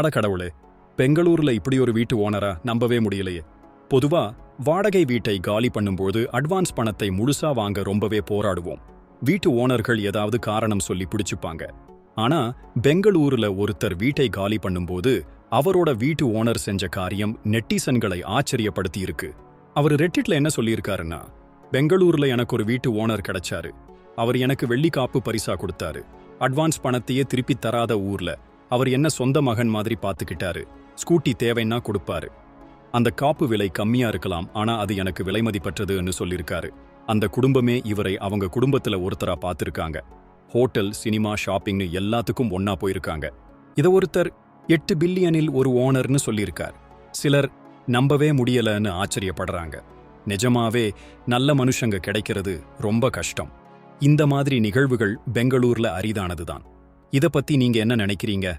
அட கடவுளே பெங்களூர்ல இப்படி ஒரு வீட்டு ஓனரா நம்பவே முடியலையே. பொதுவா வாடகை வீட்டை காலி பண்ணும்போது அட்வான்ஸ் பணத்தை முழுசா வாங்க ரொம்பவே போராடுவோம். வீட்டு ஓனர்கள் ஏதாவது காரணம் சொல்லி பிடிச்சுப்பாங்க. ஆனா பெங்களூருல ஒருத்தர் வீட்டை காலி பண்ணும்போது அவரோட வீட்டு ஓனர் செஞ்ச காரியம் நெட்டிசன்களை ஆச்சரியப்படுத்தி இருக்கு. அவர் ரெட்டிட்ல என்ன சொல்லியிருக்காருன்னா பெங்களூர்ல எனக்கு ஒரு வீட்டு ஓனர் கிடைச்சாரு. அவர் எனக்கு வெள்ளி காப்பு பரிசா கொடுத்தாரு. அட்வான்ஸ் பணத்தையே திருப்பி தராத ஊர்ல அவர் என்ன சொந்த மகன் மாதிரி பார்த்துக்கிட்டாரு. ஸ்கூட்டி தேவைன்னா கொடுப்பாரு. அந்த காப்பு விலை கம்மியா இருக்கலாம் ஆனா அது எனக்கு விலை மதிப்பற்றதுன்னு சொல்லியிருக்காரு. அந்த குடும்பமே இவரை அவங்க குடும்பத்துல ஒருத்தரா பார்த்துருக்காங்க. ஹோட்டல் சினிமா ஷாப்பிங்னு எல்லாத்துக்கும் ஒன்னா போயிருக்காங்க. இத ஒருத்தர் எட்டு பில்லியனில் ஒரு ஓனர்னு சொல்லியிருக்கார். சிலர் நம்பவே முடியலன்னு ஆச்சரியப்படுறாங்க. நிஜமாவே நல்ல மனுஷங்க கிடைக்கிறது ரொம்ப கஷ்டம். இந்த மாதிரி நிகழ்வுகள் பெங்களூர்ல அரிதானதுதான். இத பத்தி நீங்க என்ன நினைக்கிறீங்க?